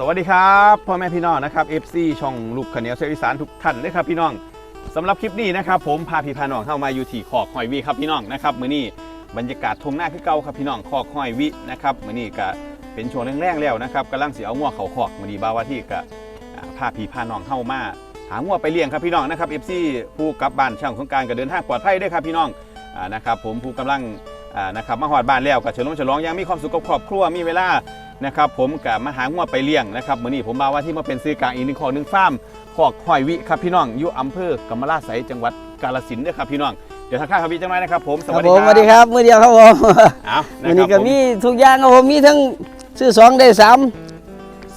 สวัสดีครับพ่อแม่พี่น้องนะครับ FC ช่องลูกขเนียวเซอีสานทุกท่านเลยครับพี่น้องสำหรับคลิปนี้นะครับผมพาพี่พาน้องเข้ามาอยู่ที่คอกหอยวิครับพี่น้องนะครับมื้อนี้บรรยากาศทงหน้าคือเก่าครับพี่น้องคอกหอยวินะครับมื้อนี้ก็เป็นช่วงแรงๆแล้วนะครับกำลังสิเอางัวเขาคอกมื้อนี้บ่าวว่าที่ก็พาพี่พาน้องเข้ามาหางัวไปเลี้ยงครับพี่น้องนะครับ FC ผู้กลับบ้านช่างของการก็เดินทางปลอดภัยด้วยครับพี่น้องนะครับผมผู้กำลังนะครับมาหอดบ้านแล้วก็เฉลิมฉลองยังมีความสุขกับครอบครัวมีเวลา นะครับผมกับมาหางัวไปเลี้ยงนะครับมื้อนี้ผมมาว่าที่มาเป็นซื้อกลางอีกหนึ่งของหนึ่งฟาร์มขอกหอยวิครับพี่น้องอยู่อำเภอกำมะลาไสยจังหวัดกาฬสินธุ์เด้อครับพี่น้องเดี๋ยวทักทายครับพี่จังไรนะครับผมสควัรัสบดีผมคสรับวัสดีครับมือเดียวครับผมเอาวันนะคนี้รับก็ผมมีทุกอย่างครับผมมีทั้งซื้อสองได้สาม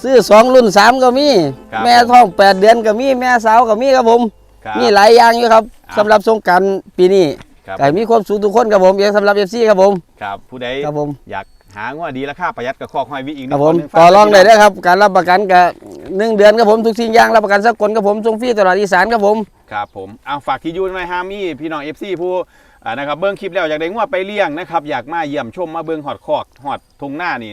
ซื้อสองรุ่นสามก็มีครับแม่ท้องแปดเดือนก็มีแม่สาวก็มีครับผมครับมีหลายอย่างอยู่ครับอ่าสำหรับสงกรารปีนี้ครับก็มีความสูงทุกคนครับผมอย่างสำหรับเอฟซีครับผมครับผู้ใดครับผมอยาก หางัวดีราคาประหยัดกับขอกหอยวิอีกหคนึ่รับงผขอมงหนึ่งฟาต่อร์มรองพี่ได้น้เด้อครับ การรับประกันกับหนึ่งเดือนครับผมทุกสิ่งอย่างรับประกันสักคนครับผมส่งฟรีตลอดอีสานครับผมครับผมเอาฝากที่อยูหน่อยฮามี่พี่น้อง FC ผู้อ่านะครับเบิ้งคลิปแล้วอยากได้งัวไปเลี้ยงนะครับอยากมาเยี่ยมชมมาเบิ้งหอดคอกหอดทงหน้านี่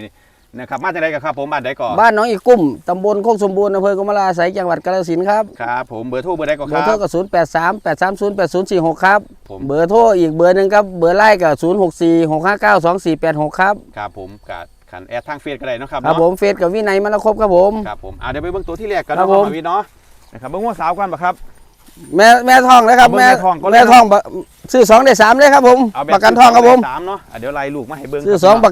นะครับมาจากไหนกันครับผมบ้านใดก่อนบ้านหน้องอีกุ้มตำบลโคกสมบูรณ์อำเภอกำมะลาไสยจังหวัดกาฬสินธุ์ครับครับผมเบอร์โทรเบอร์ใดก่อนเบคอรัร์โทรบก็ศูนย์แปดสามแปดสามศูนย์แปดศูนย์สี่หกครับผม เบอร์โทรอีกเบอร์หนึ่งครับเบอร์ไล่กับศูนย์หกสี่หกห้าเก้าสองสี่แปดหกครับครับผมกับขันแอดทางเฟซก็ได้เนาะครับครับเนาะผมเฟซกับวินัยมรครบครับผม ครับผมอ่าเดี๋ยวไปเบิ่งตัวที่แรกกันครัเนาะบผม มาวินเนาะนะครับเบิ่งหัวสาวกันปะครับ แม่แม่ทองนะครับเอาเบอร์แม่ทองก่อนเลย แม่ทองบะซื้อสองได้สามเลยครับผม เอาแบบประกันทองครับผม สามเนาะอะเดี๋ยวไล่ลูกมาให้เบิ่งซื้อครับสองประ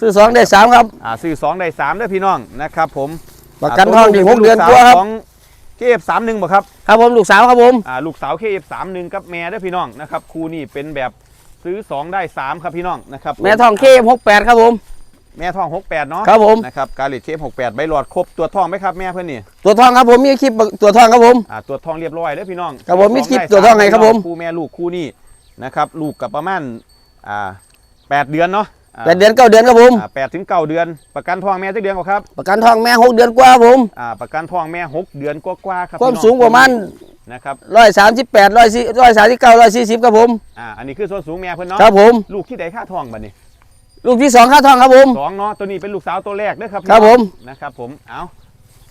ซื้อสองได้สามครับ อ่าซื้อสองได้สามเด้อพี่น้องนะครับผมประกันทองถึงหกเดือนกว่าครับของเคเอฟสามหนึ่งบ่ครับครับผมลูกสาวครับผมอ่าลูกสาวเคเอฟสามหนึ่งกับแม่เด้อพี่น้องนะครับคู่นี่เป็นแบบซื้อสองได้สามครับพี่น้องนะครับแม่ทองเคหกแปดครับผมแม่ทองหกแปดเนาะครับผมนะครับกาลิเคฟหกแปดใบหลอดครบตัวทองไหมครับแม่เพื่อนนี่ตัวทองครับผมมีคลิปตัวทองครับผมอ่าตัวทองเรียบร้อยเด้อพี่น้องครับผมมีสคลิปได้ตัวทองไงครับผมคู่แม่ลูกคู่นี่นะครับลูกกับประมาณอ่าแปดเดือนเนาะอ่า แปดเดือนเก้าเดือนครับผมอ่าแปดถึงเก้าเดือน ประกันทองแม่จักเดือนกว่าครับ ประกันทองแม่หกเดือนกว่าครับผมอ่าประกันทองแม่หกเดือนกว่าๆครับความพี่น้อสูงประมาณนะครับร้อยสามสิบแปดร้อยสี่ร้อยสามสิบเก้าร้อยสี่สิบครับผมอ่าอันนี้คือส่วนสูงแม่เพิ่นเนาะครับผมลูกที่ใดค่าทองบัดนี้ลูกที่สองค่าทองครับผมสองเนาะตัวนี้เป็นลูกสาวตัวแรกเด้อครับพี่ครับน้องผมนะครับผมเอา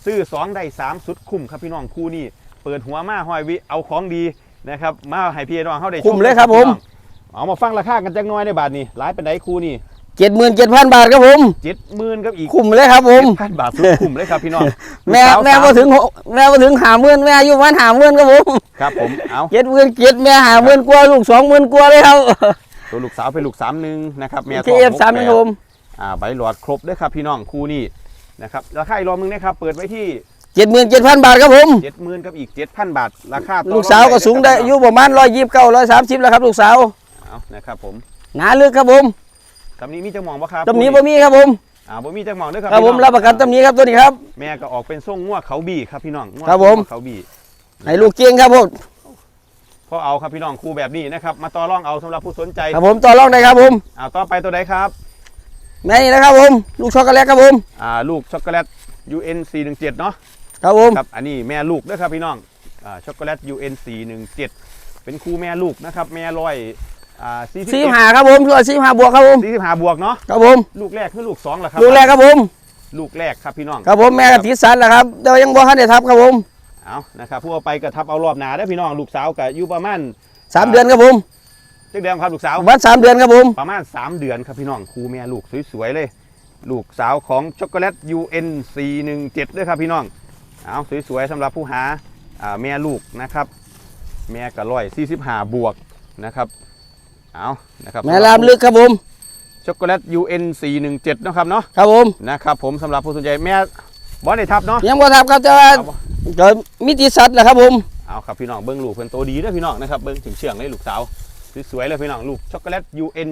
ซื้อสองได้สามสุดคุ้มครับพี่น้องคู่นี้เปิดหัวมาห้อยวิเอาของดีนะครับมาให้พี่น้องเขาได้ชคุ้มเลยครับผมพี่น้อง เอามาฟังราคากันจักหน้อยในบาทนี้หลายเป็นไดคู่นี่เจ็ดหมื่นเจ็ดพันบาทครับผมเจ็ดหมื่นกับอีกคุ้มเลยครับผมพันบาทสุดคุ้มเลยครับพี่น้องแม่ลูกสาวแม่สมาถึงหกแม่มาถึงหาหมื่นแม่อายุประมาณหาหมื่นครับผมครับผมเอาเจ็ดหมื่นเจ็ดแม่หาหมื่นกว่าลูกสองหมื่นกว่าเลยครับตัวลูกสาวเป็นลูกสามหนึ่งนะครับแม่ทีเอฟสามครับผมอ่าใบหลอดครบเด้วยครับพี่น้องคู่นี้นะครับราคาอีกรอบนึงนะครับเปิดไว้ที่เจ็ดหมื่นเจ็ดพันบาทครับผมเจ็ดหมื่นกับอีกเจ็ดพันบาทราคาต่อลูกสาวก็สูงได้รอายุประมาณร้อยยี่สิบเก้าร้อยสามสิบแล้วครับลูกสาว เอานะครับผมหนาลึกครับผมตำนี้มีจังหมองปะครับตำหนี้บ่มีครับผมอ่าบ่มีจังหมองเด้วยครับครับผมพี่น้องรับประกันตำหนี้ครับตัวนี้ครับ แม่ก็ออกเป็นส่งงัวเขาบี้ครับพี่น้องงัวครับผมเขาบี้ให้ลูกเก่งครับผมพอเอาครับพี่น้องคู่แบบนี้นะครับ มาต่อรองเอาสำหรับผู้สนใจครับผมต่อรองได้ครับผมเอาต่อไปตัวใดครับแม่นี่นะครับผม ลูกช็อกโกแลตครับผมอ่าลูกช็อกโกแลต UN 417เนาะครับผมครับอันนี้แม่ลูกด้วยครับพี่น้องอ่าช็อกโกแลต UN 417เป็นคู่แม่ลูกนะครับ แม่ร้อย อ่าสี่หาครับผมตัวสี่หาบวกครับผมสี่สิบห้าบวกเนาะครับผมลูกแรกคือลูกสองเหรอครับลูกแรกครับผมลูกแรกครับพี่น้องครับผมแม่กับติดสันแหละครับแต่ว่ายังบ่ทันได้ทับครับผมเอานะครับผู้เอาไปกระทับเอารอบหนาได้อพี่น้องลูกสาวกับอยู่ประมาณสามเดือนครับผมเจ็ดเดือนครับลูกสาวประมาณสามเดือนครับผมประมาณ3เดือนครับพี่น้องครูแม่ลูกสวยๆเลย ลูกสาวของช็อกโกแลต UN 417 ด้วยครับพี่น้องเอาสวยๆสำหรับผู้หาอ่าแม่ลูกนะครับ แม่กระร้อย45บวกนะครับ เอานะครับแม่ลามลึกครับผมช็อกโกแลต UN 417นะครับเนาะครับผมนะครับผมสำหรับผู้สนใจแม่บอสในทับเนาะยังบ่ทับครับแต่ว่าเอาบ่ก็มีติดสัตว์แหละครับผมเอาครับพี่น้องเบิ้งลูกเพิ่นโตดีเด้อพี่น้องนะครับเบิ้งถึงเชื่องเลยลูกสาวสวยๆเลยพี่น้องลูกช็อกโกแลต UN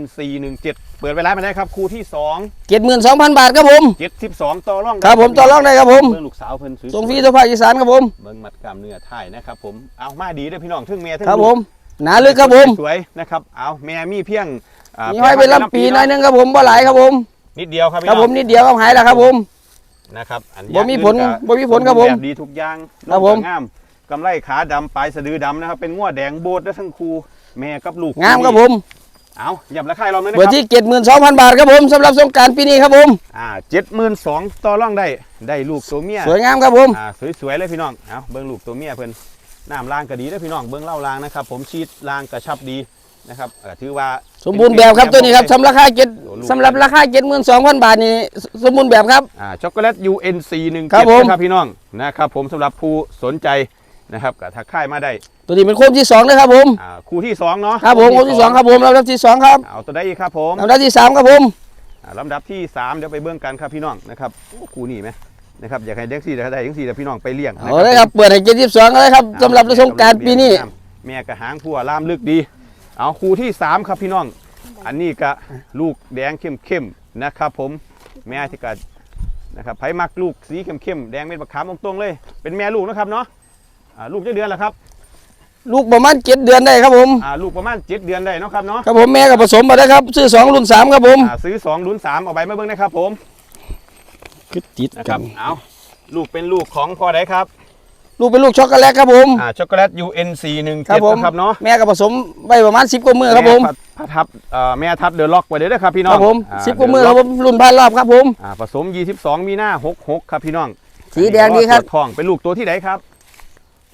417เปิดเวลามาได้ครับครูที่2เจ็ดหมื่นสองพันบาทครับผม72ต่อรองได้ครับผมต่อรองได้ครับผมเบิ้งลูกสาวเพิ่นสวยๆส่งฟรีทั่วภาคอีสานครับผมเบิ้งมัดกล้ามเนื้อถ่ายนะครับผมเอามาดีเด้อพี่น้องทึ่งแม่ทึ่งครับลูกผม หนาลึกครับผมสวยๆนะครับเอาแม่มีเพียงอ่ามีห้อยไปลำปีหน่อยหนึงครับผมบ่หลายครับผม นิดเดียวครับพี่ครับน้ผองมนิดเดียวครับหายแล้วครับผมนะครับอันบ่มีผลอย่างอื่นก็บ่มีผลครับผมแบบดีทุกอย่างครับผมนกก็งามกำไรขาดำปลายสะดือดำนะครับเป็นง้วแดงโบดและทั้งคู่แม่กับลูกงามครับผมเอาย่ำราคาให้เราเลยนะเบอครัร์ที่เจ็ดหมื่นสองพันบาทครับผมสำหรับสงกรารปีนี้ครับผมอ่าเจ็ดหมื่นสองต่อร่องได้ได้ลูกตัวเมียสวยงามครับผมอ่าสวยๆเลยพี่น้องเอาเบิ้งลูกตัวเมียเพิ่น น้ำล่างก็ดีเด้อพี่น้องเบิ้งเล่าล่างนะครับ ผมชีดล่างกระชับดีนะครับเอ่อถือว่าสมบูรณ์แบบครับตัวนี้ครับสำหรับราคาเจ็ดสำหรับราคาเจ็ดหมื่นสองพันบาทนี่สมบูรณ์แบบครับอ่าช็อกโกแลต UNC 1ครับผมนะครับพี่น้องนะครับผมสำหรับผู้สนใจนะครับก็ทักค่ายมาได้ ตัวนี้เป็นโค้งที่สองนะครับผมอ่าคู่ที่สองเนาะครับผมโค้งที่สองครับผมลำดับที่สองครับเอาตัวได้อีกครับผมลำดับที่สามครับผมอ่าลำดับที่สามเดี๋ยวไปเบื้องกันครับพี่น้องนะครับโอ้คู่นี้ไหม นะครับอยากให้เด็กสี่ได้ยังสี่แต่พี่น้องไปเลี้ยงนะเอาเลยครับเปิดให้เจ็ดสิบสองเลยครับสำหรับสงกรารปีนี้แม่กระหางพัวล่ามลึกดี เอาคู่ที่สามครับพี่น้อง อันนี้ก็ลูกแดงเข้มๆนะครับ ผมแม่ที่ก็นะครับไผมักลูกสีเข้มๆแดงเม็ดมะขามตรงๆเลย เป็นแม่ลูกนะครับเนาะอ่าลูกจะเดือนแล้วครับลูกประมาณเจ็ดเดือนได้ครับผมอ่าลูกประมาณ7เดือนได้เนาะครับเนาะ ครับผมแม่กับผสมมาได้ครับ ซื้อสองรุ่นสามครับผมอ่าซื้อ2ลุ้น3เอาใบมาเบิ่งนะครับผม คือติดนะครับเอาลูกเป็นลูกของพ่อใดครับ ลูกเป็นลูกช็อกโกแลตครับผมอ่าช็อกโกแลต UNC 1ครับผม7นะครับเนาะแม่กับผสมไว้ประมาณสิบกว่ามือครับผมแพระทับเอ่อแม่ทับเดอะล็อกไว้เด้อครับพี่น้คองรับผมอ่สิบกว่ามือครับผมรุ่นพันรอบครับผมอ่าผสม 22 มีหน้า 66 ครับพี่น้อง สีแดงดีครับตวจทองเป็นลูกตัวที่ไหนครับ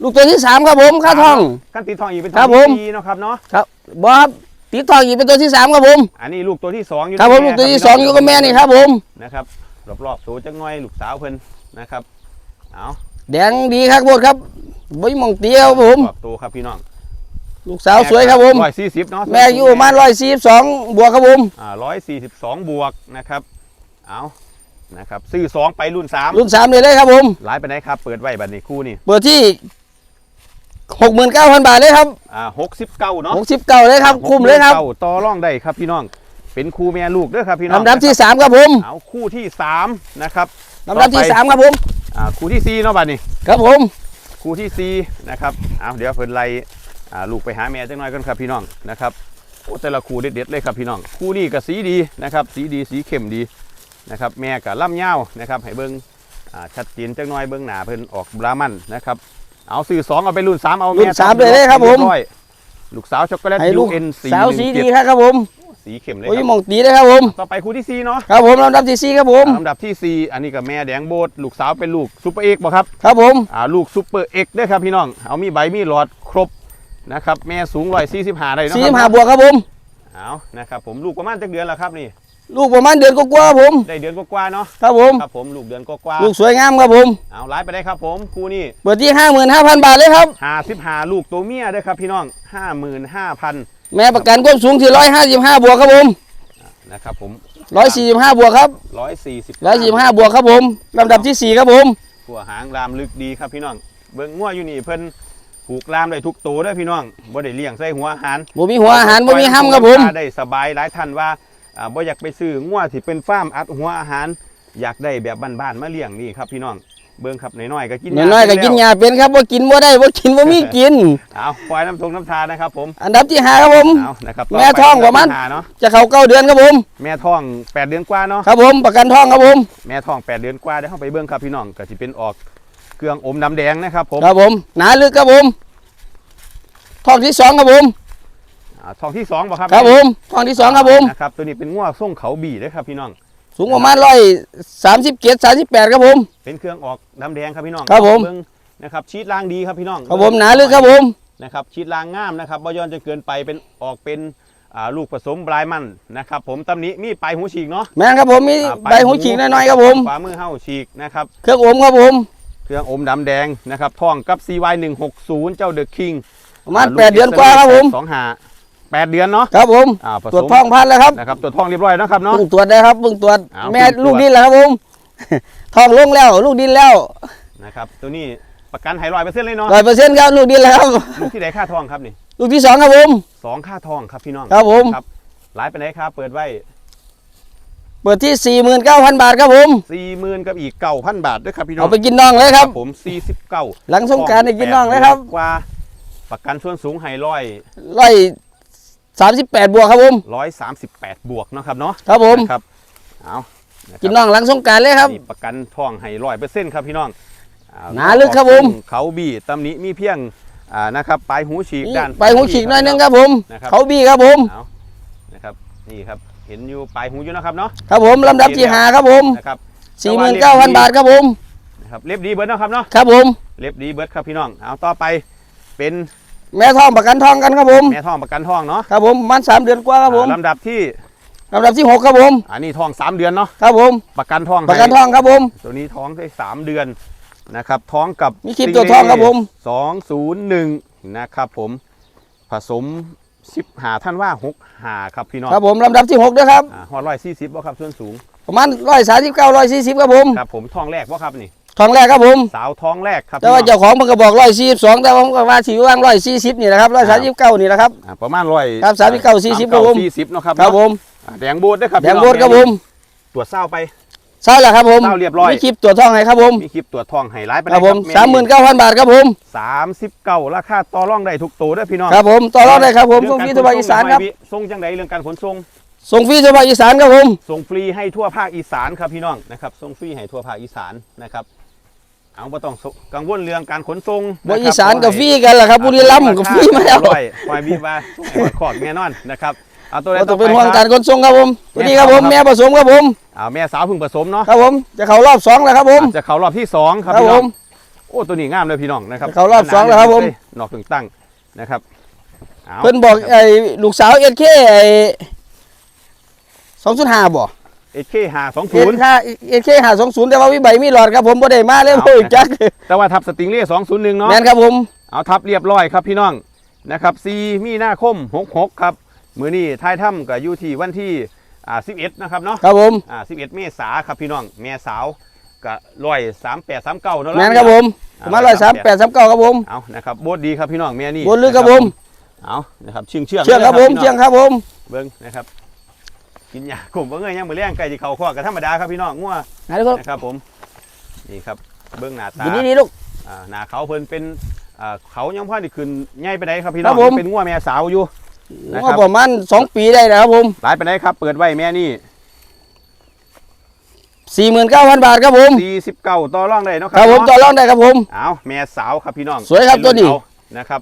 ลูกตัวที่สามครับผมค่าทองขั้นตีทองอีกเป็นครับตัวผมที่สี่เนาะครับเนาะครับบอสติดทองอีกเป็นตัวที่สามครับผม อันนี้ลูกตัวที่สองอยู่ครับผมที่ลูกแตัวที่สองอยู่กับแม่นี่ครับผมนะครับ รอบๆตัวจังน้อยลูกสาวเพิ่นนะครับเอาแดงดีครับโบดครับบ่ยมองเตี้ยวครับผม รอบตัวครับพี่น้องลูกสาวสวยครับผมร้อยสี่สิบเนาะแม่อยู่ประมาณร้อยสี่สองบวกครับผมอ่าร้อยสี่สิบสองบวกนะครับเอานะครับซื้อสองไปรุ่นสามรุ่นสามเลยเลยครับผมหลายไปไหนครับ เปิดไว้บัดนี้คู่นี่เปิดที่หกหมื่นเก้าพันบาทเลยครับอ่าหกสิบเก้าเนาะหกสิบเก้าเลยครับ คุ้มเลยครับ69ต่อร่องได้ครับพี่น้อง เป็นคู่แม่ลูกเด้อครับพี่น้องลำดับที่สามครับผมเอาคู่ที่สามนะครับลำดับที่ต่อไปสามครับผมอ่าคู่ที่สี่เนาะบัดนี้ครับผมคู่ที่สี่นะครับเอาเดี๋ยวเพิ่นไล่อ่าลูกไปหาแม่จังน้อยกันครับพี่น้องนะครับโอ้แต่ละคู่เด็ดๆเลยครับพี่น้องคู่นี้ก็สีดีนะครับสีดีสีเข้มดีนะครับแม่กับล่ำยาวนะครับให้เบิ้งอ่าชัดเจนจังน้อยเบิ้งหน้าเพิ่นออกบรามันนะครับเอาสื่อสองเอาไปรุ่นสามเอารุ่แม่นสามเลยเลยครับผมเยอยลูกสาวช็อกโกแลตให้ลูก UN สาวสีดี417ครับผม สีเข้มเลยโอ้ยครับมองตีเลยครับผม ต่อไปคู่ที่สี่เนาะครับผมลำดับที่สี่ครับผม ลำดับที่สี่อันนี้กับแม่แดงโบดลูกสาวเป็นลูกซุปเปอร์เอกบ่ครับครับผม อ่าลูกซุปเปอร์เอกด้วยครับพี่น้องเอามีใบมีหลอดครบนะครับแม่สูงร้อยสี่สิบห้าได้เนาะสี่ครับห้าบวกครับผม เอานะครับผมลูกประมาณจักเดือนแล้วครับนี่ลูกประมาณเดือนกว่าๆครับผม ได้เดือนกว่าๆเนาะครับผม ครับผมลูกเดือนกว่าลูกสวยงามครับผม ๆเอาไลฟ์ไปได้ครับผมคู่นี้ เปิดที่ห้าหมื่นห้าพันบาทเลยครับหาสิบหาลูกตัวเมียด้วยครับพี่น้องห้าหมื่นห้าพัน แม่ประกันความสูงที่ร้อยห้าสิบห้าบวกครับผมนะครับผมร้อยสี่สิบห้าบวกครับร้อยสี่สิบร้อยสี่สิบห้าบวกครับผมลำดับที่สี่ครับผมหัวหางรามลึกดีครับพี่น้องเบิ้งงัวอยู่นี่เพิ่นผูกรามได้ทุกตัวเด้อพี่น้องบ่ได้เลี้ยงใส่หัวอาหารบ่มีหัวอาหารบ่มีห้ำครับผมได้สบายหลายท่านว่าอ่าบ่อยากไปซื้องัวที่เป็นฟาร์มอัดหัวอาหาร อยากได้แบบบ้านๆมาเลี้ยงนี่ครับพี่น้อง เบิ่งครับน้อยๆก็กินน้อยๆก็กินยาเป็นครับว่ากินว่าได้ว่ากินว่ามีกินเอาปล่อยน้ำทงน้ำทานะครับผม อันดับที่ห้าครับผมเอานะครับแม่ท้องประมาณหาเนาะจะเข้าเก้าเดือนครับผม แม่ท้อง8เดือนกว่าเนาะครับผมประกันทองครับผมแม่ท้อง8เดือนกว่าเดี๋ยวเข้าไปเบิ่งครับพี่น้องก็สิเป็นออกเครื่องอมน้ำแดงนะครับผมครับผมหนาลึกครับผมทองที่สองครับผมอ่าท้องที่สองบ่ครับครับผมทองที่สองครับผมนะครับตัวนี้เป็นงัวส่งเขาบีเด้อครับพี่น้อง สูงประมาณร้อยสามสิบเจ็ดสามสิบแปดครับผม เป็นเครื่องออกน้ำแดงครับพี่น้องครับผมเบิ่งนะครับชีดล่างดีครับพี่น้องครับผมหนาลึกครับผมนะครับชีดลางงามนะครับบ่ย้อนจะเกินไปเป็นออกเป็นอ่าลูกผสมบลายมันนะครับผมตำหนี้มีปลายหูฉีกเนาะแม่นครับผมมีอ่าใบหูฉีกน้อยๆครับผมฝ่ามือเห่าฉีกนะครับเครื่องอมครับผม เครื่องอมดำแดงนะครับท่องกับ CY 160 เจ้าเดอะคิงประมาณแปดเดือนกว่าครับผมสองหา แปดเดือนเนาะครับผมอ่าผสมตรวจท้องพันแล้วครับนะครับตัวจท้องเรียบร้อยแล้วครับเนาะเพิ่งตรวจได้ครับเพิ่งตรวจอ้าวแม่เพิ่งตรวจ ลูกดินแล้วครับผมทองลงแล้ว ลูกดินแล้วนะครับตัวนี้ประกันให้ร้อยเปอร์เซ็นต์เลยเนาะร้อยเปอร์เซ็นต์ครับลูกดินแล้วครับ ลูกที่ไหนค่าทองครับนี่ลูกที่สองครับผม สองค่าทองครับพี่น้องครับผม ครับหลายไปไหนครับเปิดไว้เปิดที่สี่หมื่นเก้าพันบาทครับผม สี่หมื่นกับอีกเก้าพันบาทด้วยครับพี่น้องเอาไปกินน่องเลยครับ ผมสี่สิบเก้าหลังสงกรารได้กินน่องเลยครับ กว่า ประกันส่วนสูงไฮร้อยร้อย สามสิบแปดบวกครับผมร้อยสามสิบแปดบวกเนาะครับเนาะครับผมนะครับเอาะครับกินน่องหลังสงกรารเลยครับนี่ประกันท่องไฮร้อยเปอร์เซ็นต์ครับพี่น้องอ่หนาลึกครับผมเขาบีตำหนี้มีเพียงอ่านะครับปลายหูฉีกด้านไปหูฉีกหน่อยหนึงครับผมนะครับเขาบี้ครับผมเอานะนี่ครับเห็นอยู่ปลายหูอยู่นะครับเนาะครับผมลำดับที่หาครับผมนะครับสี่หมื่นเก้าพันบาทครับผมนะครับเล็บดีเบิร์ดเนาะครับเนาะครับผมเล็บดีเบิร์ดครับพี่น้องเอาต่อไปเป็น แม่ทองประกันทองกันครับผมแม่ทองประกันทองเนาะครับผมประมันสามเดือนกว่าครับผมอ่าลำดับที่ลำดับที่หกครับผมอันนี้ทอง3เดือนเนาะครับผมประกันทองประกันทองครับผมให้ตัวนี้ท้องได้3เดือนนะครับท้องกับมีคลิปตัวทองครับผมสองศูนย์หนึ่งนะครับผมผสมสิบหาท่านว่าหกหาครับพี่น้องครับผมลำดับที่หกด้วยครับอ่าฮอดร้อยสี่สิบว่าครับส่วนสูงประมาณร้อยสามสิบเก้าร้อยสี่สิบครับผมครับผมทองแรกว่าครับนี่ ทองแรกครับผมสาวท้องแรกครับแต่ว่าพี่น้เจ้าของมันก็บอกร้อยสี่สิบสองแต่ว่าผมก็ว่าสีว่างร้อยสี่สิบนี่แหละครับร้อยสามสิบเก้านี่แหละครับอ่าประมาณร้อยครับ39 40ครับผมสี่สิบเนาะครับครับผมอ่าแดงโบดด้วยครับแดงโบดครับผมตรวจเศร้าไปใช่แล้วครับผมเศร้าเรียบร้อยมีคลิปตัวจทองให้ครับผมมีคลิปตรวจทองไฮไลท์ไปครับผมสามหมื่นเก้าพันบาทครับผมสามสิบเก้าราคาต่อรองได้ทุกตัวเด้วยพี่น้องครับผมต่อรองได้ครับผมเรื่ส่งกฟรีรทั่วภาคอีสานครับขส่งส่งจังไดเรื่องการขนส่งส่งฟรีทั่วภาคอีสานครับผมส่งฟรีให้ทั่วภาคอีสานครับพี่น้องนะครับส่งฟรีให้ทั่วภาคอีสานนะครับ เอาไม่ต้องกังวลเรื่องการขนส่งบะครัอีสานกับฟรีกันแหละครับบุรีรัมย์กับฟรีมาแล้วร้อยควายบีบาส่งขอดแน่นอนนะครับเอาตัวไหนเราต่ต้อองไปเป็นห่วงคการับรขนส่งครับผมตัวนี้ครับผมครับแม่ผสมครับผมเอาแม่สาวเพึ่งผสมเนาะครับผมจะเข้ารอบสองแล้วครับผมจะเข้ารอบที่สองครับครับพี่น้องผมโอ้ตัวนี้งามเลยพี่น้องนะครับจะเข้ารอบสองแล้วครับผมนอกถึงตั้งนะครับอาเพิ่นบอกไอ้ลูกสาวเอ็ดเคไอ้สองศูนย์ห้าบ่ เอเคหาสองเอ็ศูดนย์ค่าเอ็ดเคหาสองศูนย์แต่ว่าวิใบมีหลอดครับผมบ่ได้มาเลยเอาเพิ่งจักแต่ว่าทับสติงเล่สองศูนย์หนึ่งเนาะแม่นครับผมเอาทับเรียบร้อยครับพี่น้องนะครับซีมีนาคม66ครับมือนี้ท้ายถ้ำก็อยู่ที่วันที่อ่า11นะครับเนาะครับผมอ่า11เมษาครับพี่น้องแม่สาวก็ร้อยสามแปดสามเก้าเนาะแม่นครับผมประมาณร้อยสามแปดสามเก้าครับผมเอานะครับโบดดีครับพี่น้องแม่นี่โบดลึกครับผมเอานะครับเชื่องเชื่องเชื่องครับผมพี่น้เชื่องครับผมเบิ้งนะครับ กินยากลุ่มเบิ้งเงยยังมือเลี้ยงไก่ที่เขาข้อกับธรรมดาครับพี่น้องงัวไหนทุกคนนะครับผมนี่ครับเบิ้งหน้าตาอยู่นี่นี่ลูกอ่าหน้าเขาเพิ่นเป็นอ่าเขายังพ่อได้ขึ้นใหญ่ไปไหนใดครับพี่น้อครังบผมเป็นงัวแม่สาวอยู่นะคว่ารับประมาณสองปีได้นะครับผมหลายไปไหนใดครับเปิดไว้แม่นี่สี่หมื่นเก้าพันบาทครับผม49ต่อรองได้เนาะคครัรับผมต่อรองได้ครับผมเอาแม่สาวครับพี่น้องสวยครับตัวนี้เอานะครับ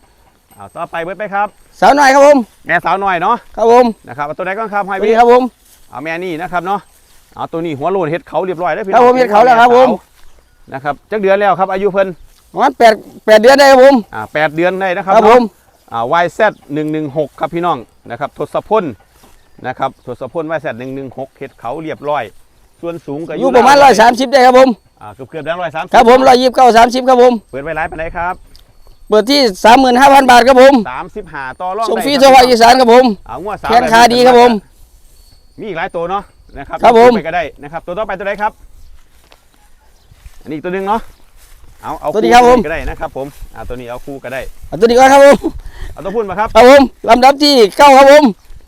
เอาต่อไปเบิดไปครับ สาวหน่อยครับผมแม่สาวหน่อยเนาะครับผมนะครับเอาตัวไหนก่อนครับให้สวัสพี่ดีครับผม เอาแม่นี่นะครับเนาะเอาตัวนี้หัวโลนเฮ็ดเขาเรียบร้อยแล้วพี่ครับผมเฮ็ดเขาแล้วครับผม นะครับจักเดือนแล้วครับ อายุเพิ่นประมาณแปดแปดเดือนได้ครับผมอ่าแปดเดือนได้นะครับครับผมเนาะอ่า YZ 116 ครับพี่น้องนะครับทศพลนะครับทศพล YZ 116เฮ็ดเขาเรียบร้อย ส่วนสูงก็อยู่ประมาณร้อยสามสิบได้ครับผมอ่าเกือบเกือบได้ร้อยสามครับผมร้อยยี่สิบเก้าสามสิบครับผม เปิดไว้ร้ายไปไหนครับ เปิดที่สามหมื่นห้าพันบาทครับผมสามสิบห้าต่อรองส่งฟรีได้ทั่วภาคอีสานครับผมเอางวดสามแขนขาดีครับผม มีอีกหลายตัวเนาะนะครับครับผมไปก็ได้นะครับตัวต่อไปตัวไหนครับ อันนี้อีกตัวหนึงเนาะเอาเอาตัวนี้ครับผมก็ได้นะครับผมอ่าตัวนี้เอาคู่ก็ได้เอาตัวนี้ก่อนครับผมเอาตัวพุ่นมาครับครับผมลำดับที่เก้าครับผม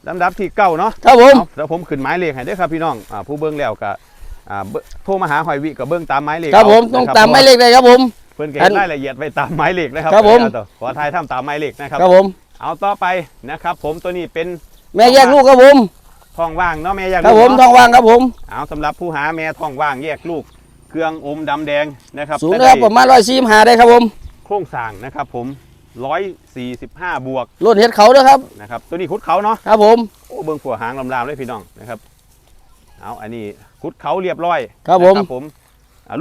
ลำดับที่เก้าเนาะครับผมเอาแล้วผมขึ้นหมายเลขให้เด้วยครับพี่น้องอ่าผู้เบิ้งแล้วก็อ่าเบิ่งโทรมาหาหอยวิกับเบิ้งตามหมายเลขครับผมเาต้องนะครับตามหมายเลขเลยครับผม เพื่อนเก็อับนรายละเอียดไปตามหมายเลขนะครับครับผมเอาต่อขอทายทำตามหมายเลขนะครับ ครับผม เอาต่อไปนะครับ ผมตัวนี้เป็นแม่แยกลูกครับผมท้องว่างเนาะแม่อยากครับผมเนาะทองว่างครับผม เอาสำหรับผู้หาแม่ท้องว่างแยกลูก เครื่องอมดำแดงนะครับสูงแต่นะครับได้ประมาณร้อยสี่ห้าได้ครับผมโครงสร้างนะครับ ผม145บวกรุ่นเฮ็ดเขาด้วยครับ นะครับ ตัวนี้คุดเขาเนาะ ครับผม โอ้เบิ้งผัวหางลำรามเลยพี่น้องนะครับ เอาอันนี้คุดเขาเรียบร้อยครับผม นะผมอ่า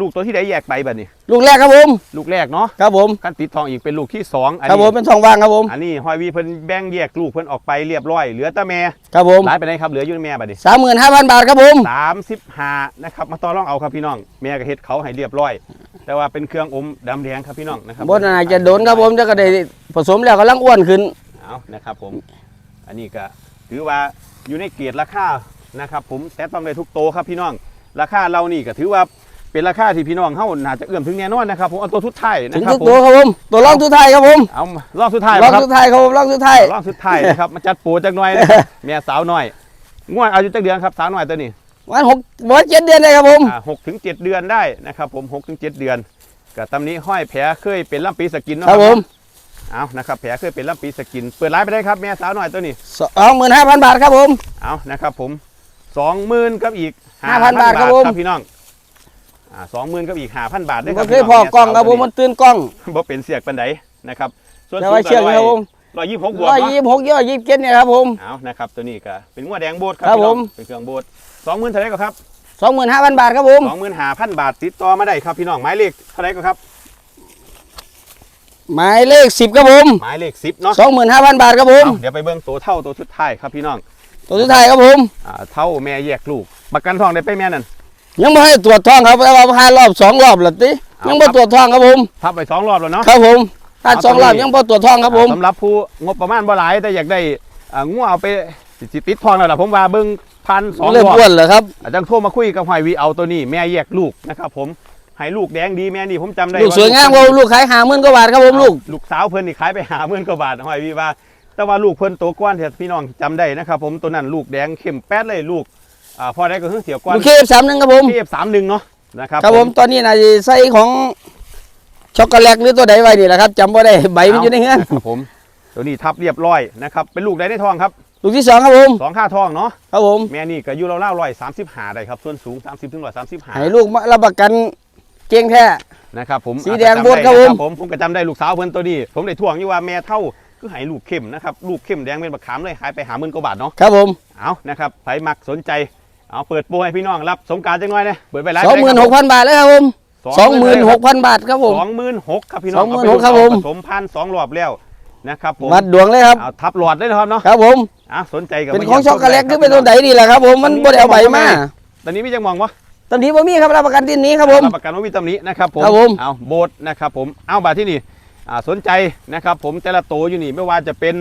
ลูกตัวที่ได้แยกไปแบบนี้ ลูกแรกครับผม ลูกแรกเนาะครับผมขั้นติดทองอีกเป็นลูกที่สองอันครับนี้ผมเป็นทองว่างครับผมอันนี้หอยวีเพิ่นแบ่งแยกลูกเพิ่นออกไปเรียบร้อยเหลือแต่แม่ครับผมหลายไปไหนครับเหลืออยู่ในแม่บัดนี้สามหมื่นห้าพันบาทครับผมสามสิบห้านะครับมาต่อรองเอาครับพี่น้องแม่ก็เฮ็ดเขาให้เรียบร้อย แต่ว่าเป็นเครื่องอมดำแดงครับพี่น้องนะครับบนอาจจะโดนครับผมจะก็ได้ผสมแล้วกำลังอ้วนขึ้นเอานะครับผม อันนี้ก็ถือว่าอยู่ในเกียรติราคานะครับผมแต่ต้องได้ทุกโตครับพี่น้อง ราคาเรานี่ก็ถือว่า เป็นราคาที่พี่น้องเฮาน่าจะเอื้อมถึงแน่นอนนะครับผมเอาตัวสุดท้ายนะถึงครัทุบกผมตัวครับผม ตัวรองทุกไทายครับผมเอารอบสุดท้ายรองครับทุกไทายครับผมรองทุกไทาย รอบสุดท้ายนะครับมาจัดโปรจักหน่อยนะครับ แม่สาวน้อยงวดอายุจักเดือนครับสาวน้อยตัวนี้ วันหกวันเจ็ดเดือนได้ครับผมอ่าหกถึงเจ็ดเดือนได้นะครับผมหกถึงเจ็ดเดือนกับตำนี้ห้อยแผลเคยเป็นลำปีสกินเนาะครับผมเอานะครับแผลเคยเป็นลำปีสกิน เปิดร้านไปได้ครับแม่สาวน้อยตัวนี้สองหมื่นห้าพันบาทครับผม เอานะครับผมสองหมื่นกับอีก5,000บาทครับผม พี่น้องอ่า สองหมื่นกับอีกห้าพันบาทด้วยคผรัมบเคยพอกล้องครับผมมันตื่นกล้องบ่เป็นเสียกปันไดนะครับ ส่วนแต่สูว่างเชื่องก็ครับผมร้อยยี่สิบหกบวกร้อยเนาะยี่สิบหกย่อยี่สิบเจ็ดเนี่ยครับผม เอานะครับตัวนี้ก็เป็นงัวแดงโบดครับครับพี่น้องผม เป็นเครื่องโบดสองหมื่นเท่าไหรก็ครับสองหมื่นห้าพันบาทครับผมสองหมื่นห้าพันบาทติดต่อมาได้ครับพี่น้องหมายเลขเท่าไหรก็ครับหมายเลขสิบครับผมหมายเลขสิบเนาะสองหมื่นห้าพันบาทครับผม เอาเดี๋ยวไปเบิ่งตัวเท่าตัวสุดท้ายครับพี่น้องตัวสุดท้ายครับผม อ่าเท่าแม่แยกลูก ประกันทองได้ไปแม่นั่น ยังไม่ให้ตรวจท้องครับแต่ว่าผ่านรอบสองรอบแล้วติเอายัยังไม่ตรวจท้องครับผมทับไปสองรอบแล้วเนาะครับผมผ่านเอาสองรอบตัวนี้ยังพอตรวจท้องครับผมสำหรับผู้งบประมาณบ่หลายแต่อยากได้อ่างัวเอาไปสิสิติดทองแล้วล่ะผมว่าเบิ่งพันสองเริ่มรอบอ้วนเลยครับอาจารย์โทรมาคุยกับหอยวีเอาตัวนี้แม่แยกลูกนะครับผมให้ลูกแดงดีแม่นี่ผมจำได้ลูกสวยงามครับลูกขายหาหมื่นกว่าบาทครับผมลูกลูกสาวเพิ่นนี่ขายไปหาหมื่นกว่าบาทหอยวีว่า แต่ว่าลูกเพิ่นโตกว้านเถอะพี่น้องจำได้นะครับผมตัวนั้นลูกแดงเข้มแป๊ดเลยลูก อ่าพอได้ก็คือเสียวกว้านลูกเคฟสามหนึ่งครับผมเทียบสามหนึ่งเนาะนะครับครับผมตอนนี้น่าจะใส่ของช็อกโกแลตหรือตัวใดไว้นี่แหละครับจำว่าได้ใบมันอยู่ในเงี้ยครับผมตัวนี้ทับเรียบร้อยนะครับเป็นลูกได้ในทองครับลูกที่สองครับผมสองค่าทองเนาะครับผมแม่นี่ก็อยู่ราวๆร้อยสามสิบหาได้ครับส่วนสูงสามสิบถึงร้อยสามสิบหาให้ลูกมารับประกันเก่งแท้นะครับผมสีแดงอาจจะโบดครับจำได้ผมนะผมผมก็จำได้ลูกสาวเพิ่นตัวนี้ ผมได้ทวงอยู่ว่าแม่เท่าคือให้ลูกเข้มนะครับลูกเข้มแดงเป็นบักขามเลยหายไปหาหมื่นกว่าบาทเนาะครับผมเอานะครับใครมักสนใจ เอาเปิดโปรให้พี่น้องรับสงกรารจังหน่อยนะเปิดไปไลฟ์สองหมื่นหกพันบาทเลยครับผมสองหมื่นหกพันบาทครับผมสองหมื่นหกครับพี่น้อง26,000ครับผมผสมพันธุ์สองรอบแล้วนะครับผมวัดดวงเลยครับเอาทับหลอดเลยนะครับเนาะครับผมอะสนใจกับเป็นของช็อกโกแลตคือเป็นตัวไหนดีล่ะครับผมมันบ่ได้เอาใบมาตอนนี้พี่จังมองวะตอนนี้บ่มีครับรับประกันที่นี้ครับผมรับประกันว่ามีตำหนินะครับผมครับผมเอาโบสนะครับผมเอาบาทที่นี่อ่าสนใจนะครับผมแต่ละโตวอยู่นี่ไม่ว่าจะเป็น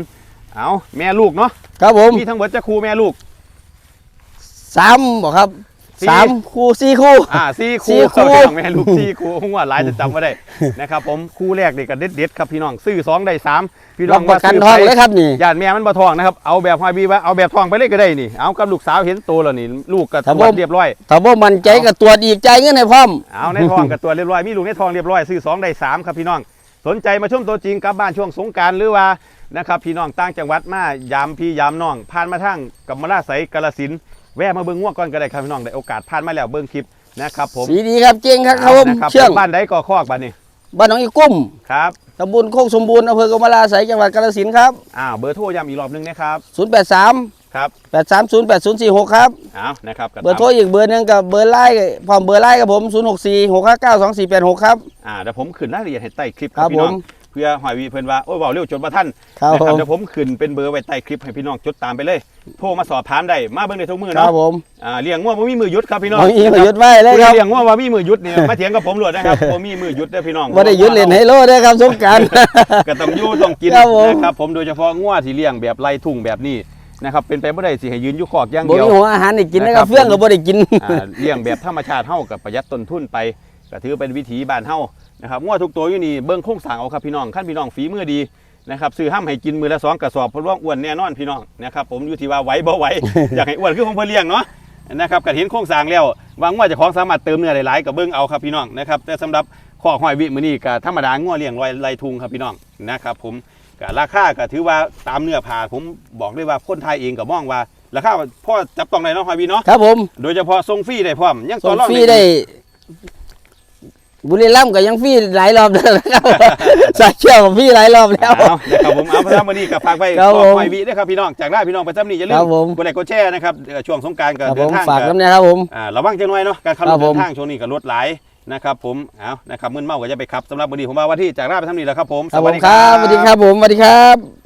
เอาแม่ลูกเนาะครับผมมีทั้งหมดจะครูแม่ลูก สามบอกครับสี่ สามคู่สี่คู่ อ่าสี่ครูสี่คู่เอาอย่างแม่ลูกสี่ครูผมว่าหลายจะจำไม่ได้นะครับผมคู่แรกนี่ก็เด็ดเด็ดๆครับพี่น้องซื้อสองได้สามพี่น้รัอบงประกันทองเลยครับนี่ ญาติแม่มันบ่ทองนะครับเอาแบบหอยบีว่าเอาแบบทองไปเลยก็ได้นี่เอากับลูกสาวเห็นโตแล้วนี่ลูกก็ตครับรผวจมเรียบร้อย ถ้าบ่มั่นใจก็ตรวจอีกจ่ายเงินให้พร้อม เอาในทองกับตัวเรียบร้อยมีลูกในทองเรียบร้อยซื้อสองได้สามครับพี่น้อง สนใจมาชมตัวจริงกลับบ้านช่วงสงกรารหรือว่านะครับพี่น้องต่างจังหวัดมายามพี่ยามน้องผ่านมาทางกัมมราไสยกาลสินธุ์ แวะมาเบิ่งง่วงก่อนก็ได้ครับพี่น้องได้โอกาสผ่านมาแล้วเบิ่งคลิปนะครับผมสีดีครับเก่งครับครับผมนะครับเชื่องบ้านใดก็คอกบ้านนี้บ้านหนองอีกุ้มครับตำบลโคกสมบูรณ์อำเภอกำมะลาไสยจังหวัดกาฬสินธุ์ครับอ้าวเบอร์โทรย้ำอีกรอบหนึงนะครับ083ครับ830 8046ครับอ้าวนะครับก็เบอร์โทรอีกเบอร์หนึงกับเบอร์ไลน์พร้อมเบอร์ไลน์กับผม064 659 2486ครับ อ่าเดี๋ยวผมขึ้นรายละเอียดให้ใต้คลิปคครัรับบพี่น้องผม เพื่อหอยวีเพิ่นว่าโอ้ยเบาเร็วจนบ่ทันครับนะผมเดี๋ยวผมขึ้นเป็นเบอร์ไว้ใต้คลิปให้พี่น้องจดตามไปเลยโทรมาสอบถามได้มาเบิ่งได้ทุกมือครัเนาะบผมอ่าเลี้ยงง่วงบ่มีมือหยุดครับพี่น้องเอาอีกมาหยุดไว้เลยผู้คใดรับเลี้ยงง่วงว่ามีมือหยุดเนี่ยมาเถียงกับผมเลยนะครับบ่มีมือหยุดเด้อพี่น้องว่าได้หยุดเล่นไฮโลด้วยครับสงกราร ก็ต้องอยู่ต้องกินครับผม นะครับผมโดยเฉพาะง่วที่เลี้ยงแบบไล่ทุ่งแบบนี้นะครับเป็นไปบ่ได้สิให้ยืนอยู่คอกอย่างบ่เดียว มีหัวอาหารให้กินนะคนะครัรับบเฟื่องก็บ่ได้กิน อ่าเลี้ยงแบบธรรมชาติเฮากับประหยัดต้นทุนไปก็ถือเป็นวิถีบ้านเฮา นะครับง่วทุกตัวอยู่นี่เบิ่งโครงสร้างเอาครับพี่น้องขั้นพี่น้องฝีมือดีนะครับซื้อห้ามให้กินมือละสองกระสอบเพราะว่าอ้วนแน่นอนพี่น้องนะครับผมอยู่ที่ว่าไหวบ่ไหวอยากให้อ้วนคือของเพิ่นเลี้ยงเนาะนะครับก็เห็นโครงสร้างแล้วหวังว่าเจะของสามารถเติมเนื้อหลายๆกับเบิ่งเอาครับพี่น้องนะครับแต่สำหรับข้อหอยวิมื้อนี้ก็ธรรมดาง่วเลี้ยงไว้ไรทุงครับพี่น้องนะครับผมก็ราคาก็ถือว่าตามเนื้อผ้าผมบอกเลยว่าคนไทยเองก็มองว่าราคาพ่อจับต้องได้เนาะหอยวิเนาะครับผมโดยเฉพาะทรงฟรีได้พร้อมยังส่ต่องรองฟรีได้ บุรีรัมย์ก็ยังฟรีหลายรอบแล้วนะครับ สายเชี่ยวกับฟรีหลายรอบแล้ว เอานะครับผมเอาพระธรรมนี้กับฝากไว้ครับขผอมไฟวีด้วยครับพี่น้องจากได้พี่น้องประจำนี้อย่าลืคมรับผมกดไลค์กดแชร์นะครับเอ่อช่วงสงกรารก็ครับผเดินมทางฝากก็น้ำเนี่ยครับผม อ่าระวังจังหน่อยเนาะการขับรครัถบเดิผมนทางช่วงนี้ก็รถหลายนะครับผมเอานะครับมึนเมาก็จะไปขับสำหรับวันนี้ผมว่าว่าที่จากได้ไปทำนี้แหล้วครับผม ครับผมครับสวัสดีครับผมสวัสดีครับ